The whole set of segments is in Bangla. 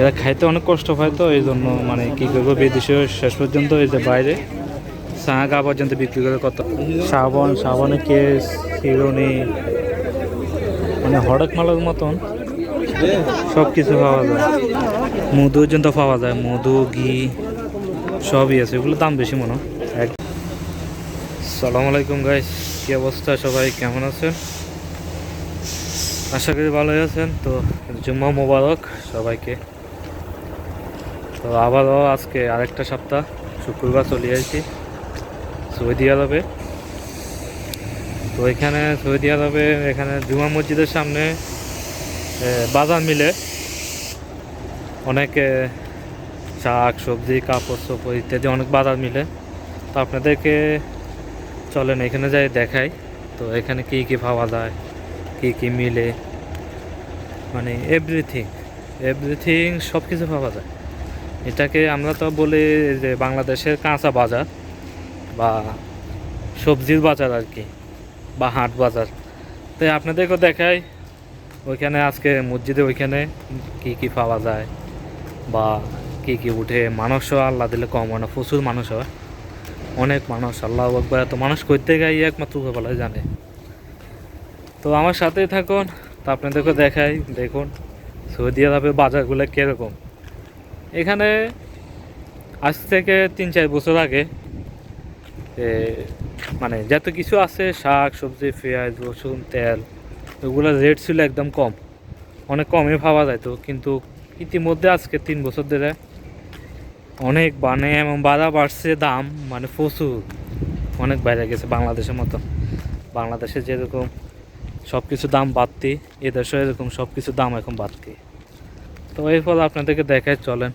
এরা খাইতে অনেক কষ্ট পায় তো, এই জন্য মানে কি করব বিদেশে শেষ পর্যন্ত এই যে বাইরে চা গা পর্যন্ত বিক্রি করে কত সাবান সাবানের কেস হিরোনি মানে হড়ক মালের মতন সব কিছু পাওয়া যায়। মধু পর্যন্ত পাওয়া যায়, মধু, ঘি সবই আছে এগুলো দাম বেশি মনে হয়। সালাম আলাইকুম গাইস কি অবস্থা সবাই, কেমন আছেন? আশা করি ভালোই আছেন, তো জুম্মা মোবারক সবাইকে। তো আবারও আজকে আরেকটা সপ্তাহ, শুক্রবার চলে আসছি সৌদি আরবে। তো এখানে সৌদি আরবে, এখানে জুমা মসজিদের সামনে বাজার মিলে। অনেক শাক, সবজি, কাপড়, চোপড় ইত্যাদি অনেক বাজার মিলে। তো আপনাদেরকে চলেন এখানে যাই, দেখাই। তো এখানে কি কি পাওয়া যায়, কি কি মিলে মানে এভরিথিং এভরিথিং সব কিছু পাওয়া যায়। এটাকে আমরা তো বলি যে বাংলাদেশের কাঁচা বাজার বা সবজির বাজার আর কি, বা হাট বাজার। তাই আপনাদেরকেও দেখাই, ওইখানে আজকে মসজিদে ওইখানে কি কি পাওয়া যায় বা কি কি উঠে। মানুষও আল্লাহ দিলে কম হয় না, প্রচুর মানুষ হয়। অনেক মানুষ, আল্লাহ একবার এত মানুষ করতে গাই একমাত্র উপরওয়ালাই জানে। তো আমার সাথেই থাকুন, তো আপনাদেরকে দেখাই, দেখুন সৌদি আরবে বাজারগুলো কীরকম। এখানে আজ থেকে তিন, চার বছর আগে মানে যত কিছু আছে, শাক, সবজি, পেঁয়াজ, রসুন, তেল ওগুলোর রেট ছিল একদম কম। অনেক কমে পাওয়া যেত কিন্তু ইতিমধ্যে আজকে তিন বছর ধরে অনেক মানে এবং বাড়া বাড়ছে দাম মানে প্রচুর। অনেক বাইরে গেছে বাংলাদেশের মতো। বাংলাদেশে যেরকম সব কিছু দাম বাড়তি এদেশেও এরকম সব কিছু দাম এখন বাড়তি। তো এই ফল আপনাদেরকে দেখায়, চলেন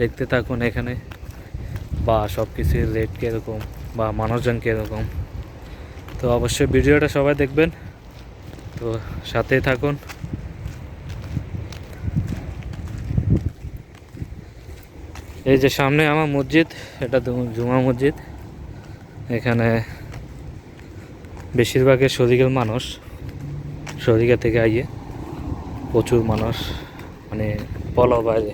দেখতে থাকুন এখানে। বা সব কিছুর রেট কীরকম, বা মানুষজন কীরকম। তো অবশ্যই ভিডিওটা সবাই দেখবেন। তো সাথেই থাকুন। এই যে সামনে আমার মসজিদ, এটা জুমা মসজিদ। এখানে বেশিরভাগই শরিকের মানুষ, শরিকা থেকে আইয়ে প্রচুর মানুষ। মানে বলা বাইরে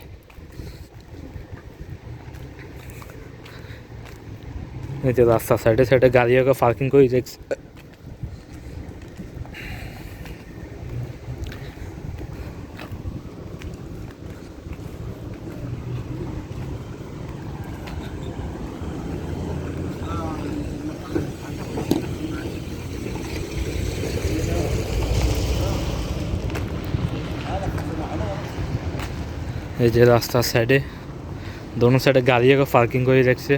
এই যে রাস্তার সাইডে সাইডে গাড়ি আগে পার্কিং করে দেখছি। এই যে রাস্তার সাইডে দোনো সাইডে গাড়ি আগে পার্কিং করে রাখছে।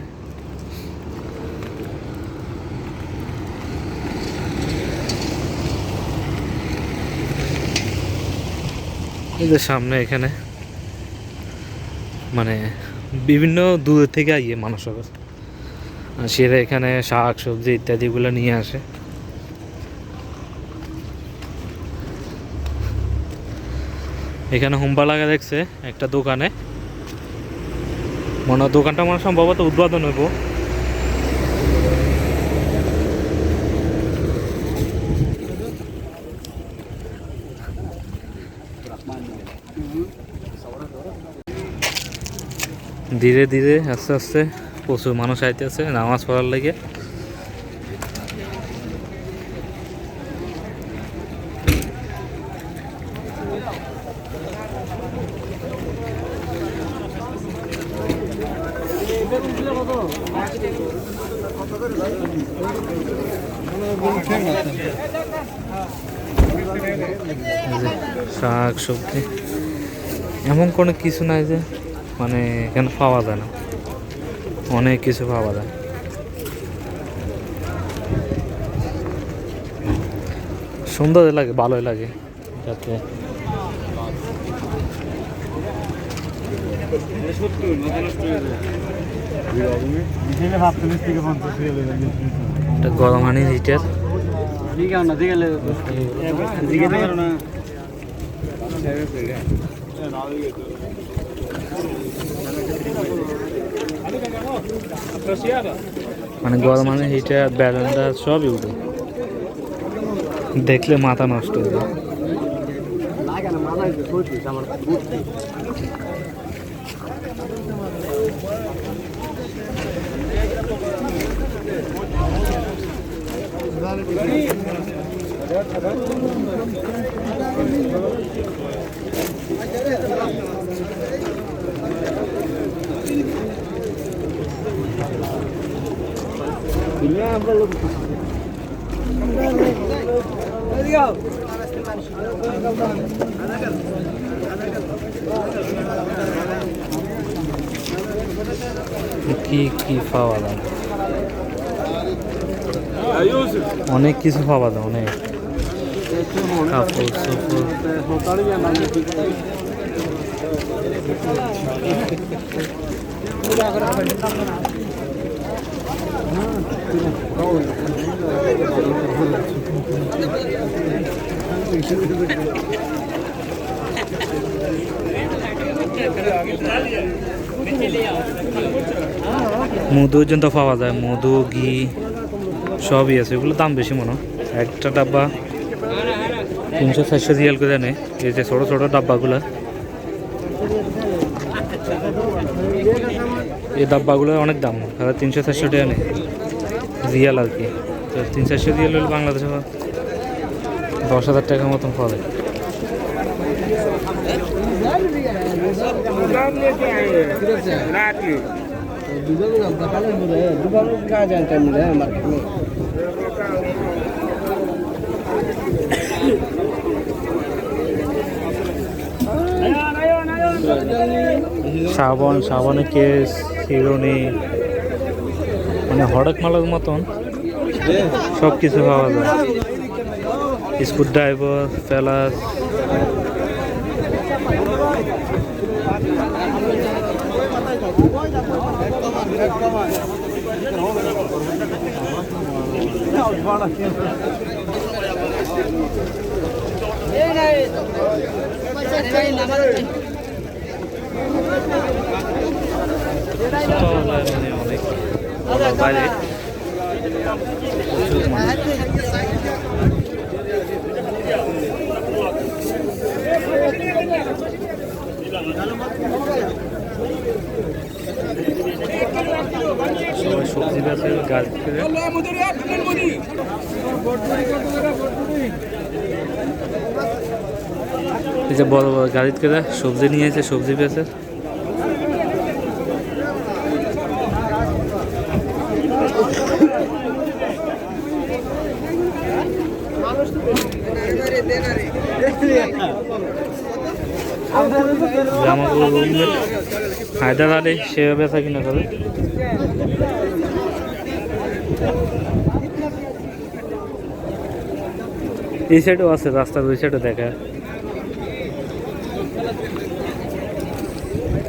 এই যে সামনে এখানে মানে বিভিন্ন দূর থেকে আইয়ে মানুষ সেরা এখানে শাক সবজি ইত্যাদিগুলো নিয়ে আসে। এখানে হুম্বা লাগা দেখছে, একটা দোকানে। মনে দোকানটা মনে সম্ভবত উদ্বোধন হইব। ধীরে ধীরে আস্তে আস্তে প্রচুর মানুষ আইতেছে, নামাজ পড়ার লাগে। শাক সবজি এমন কোনো কিছু নাই যে মানে এখানে পাওয়া যায় না। অনেক কিছু পাওয়া যায়। সুন্দর লাগে, ভালোই লাগে। যাতে একটা গরম হানি হিটার মানে গরম হানি হিটার ব্যালেন্ডার সবই উঠে। দেখলে মাথা নষ্ট হয়ে যায়। പിന്നെ നമ്മള് അതൊക്കെ কি কি পাওয়া যায় অনেক কিছু পাওয়া যায় অনেক। কাপড় চোপড়। মধু পর্যন্ত পাওয়া যায়, মধু, ঘি, সবই আছে। এগুলো দাম বেশি মনে একটা ডাব্বা তিনশো চারশো রিয়াল করে নেয় এই যে ছোটো ছোটো ডাব্বাগুলো। এই ডাব্বাগুলো অনেক দাম তারা তিনশো চারশো টাকা নেয় রিয়াল আর কি। তো তিন চারশো রিয়াল হলে বাংলাদেশে দশ হাজার টাকার মতন পাওয়া যায়। সাবান সাবানের কেস হিরোনি মানে হড়ক মালার মতন সব কিছু পাওয়া যায়। স্ক্রু ড্রাইভার ফেলাস পাওয়া যায় মানে অনেক বাইরে প্রচুর মানুষ। সবাই সবজি বেচে গাছ করে এই যে বড় বড় গাড়িতে করে সবজি নিয়ে এসে সবজি বেচে। জামাগুলো রুমমেট হায়দার আলী সে বেচা কিনা করে এই সাইডেও আছে, রাস্তার ওই সাইডে দেখা।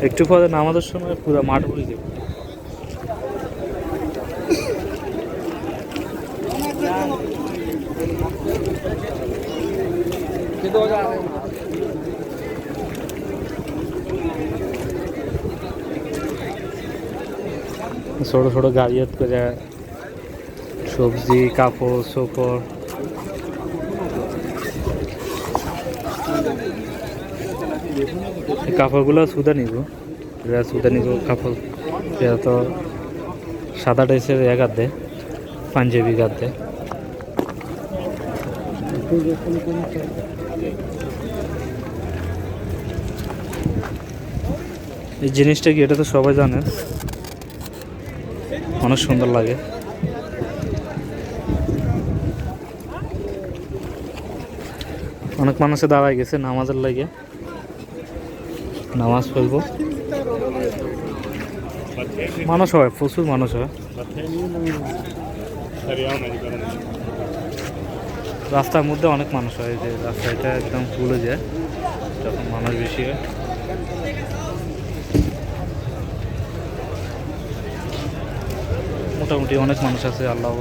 একটু পরে নামাজের সময় পুরো মাঠ ভরে যাবে। ছোট ছোট গাড়িয়াত করে সবজি, কাপড়, চোপড়। কাপড়গুলো সুদা নিব। এরা সুদা নিব কাপড়। এরা তো সাদা ড্রেসের এক আধে পাঞ্জাবি গাদ্দে। এই জিনিসটা কি এটা তো সবাই জানে? অনেক সুন্দর লাগে। অনেক মানুষে দাঁড়ায় গেছে নামাজের লাগে। নামাজ পড়ব। মানুষ হয়, প্রচুর মানুষ হয়। রাস্তার মধ্যে অনেক মানুষ হয় যে রাস্তাটা একদম ফুল যায়, যখন মানুষ বেশি হয়। মোটামুটি অনেক মানুষ আছে, আল্লাহ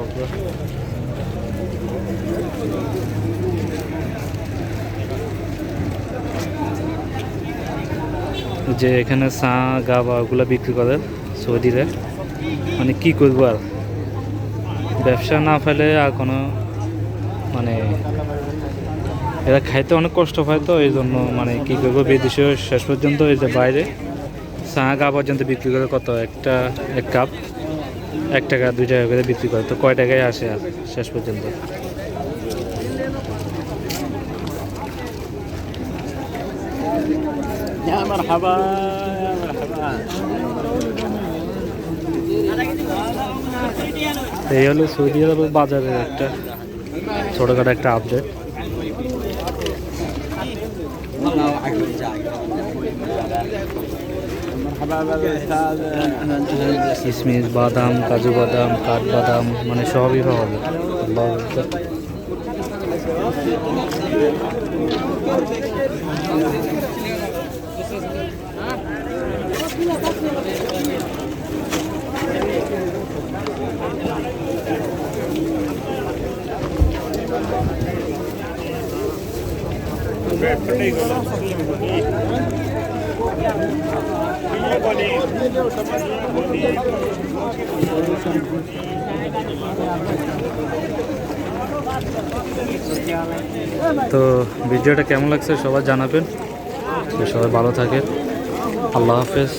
যে এখানে চা, গা বা ওগুলো বিক্রি করে সৌদিরে। মানে কি করব আর? ব্যবসা না ফেলে আর কোনো মানে এরা খাইতে অনেক কষ্ট পায় তো এই জন্য মানে কি করব বিদেশে শেষ পর্যন্ত এই যে বাইরে। চা, গা পর্যন্ত বিক্রি করে কত? একটা, এক কাপ, এক টাকা, দুই টাকা করে বিক্রি করে, তো কয় টাকায় আসে আর শেষ পর্যন্ত? يا مرحبا يا مرحبا তো এই হলো সৌদি আরবের বাজারের একটা ছোটোখাটো একটা আপডেট কিশমিশ বাদাম কাজু বাদাম কাঠবাদাম মানে সবই পাওয়া যায় তো ভিডিওটা কেমন লাগছে সবাই জানাবেন। সবাই ভালো থাকেন। আল্লাহ হাফেজ।